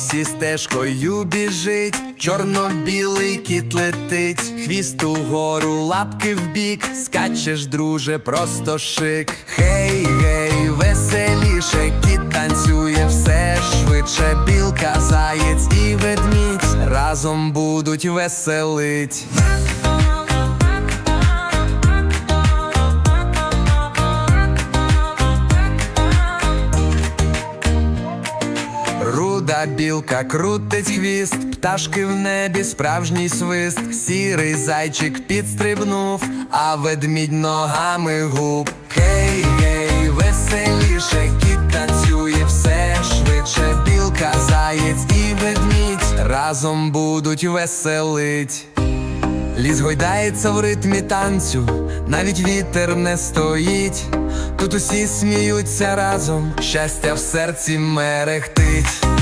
лісі стежкою біжить, чорно-білий кіт летить, хвіст угору, лапки вбік, скачеш, друже, просто шик. Хей, гей, веселіше, кіт танцює все швидше, білка, заєць і ведмідь разом будуть веселить. Білка крутить хвіст, пташки в небі, справжній свист, сірий зайчик підстрибнув, а ведмідь ногами губ. Хей, гей, веселіше, кіт танцює все швидше, білка, заєць і ведмідь разом будуть веселить. Ліс гойдається в ритмі танцю, навіть вітер не стоїть. Тут усі сміються разом, щастя в серці мерехтить.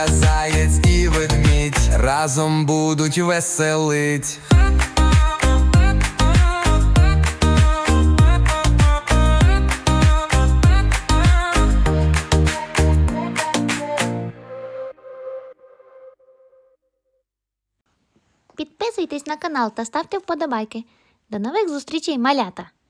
Білка, заєць і ведмідь разом будуть веселить. Підписуйтесь на канал та ставте вподобайки. До нових зустрічей, малята!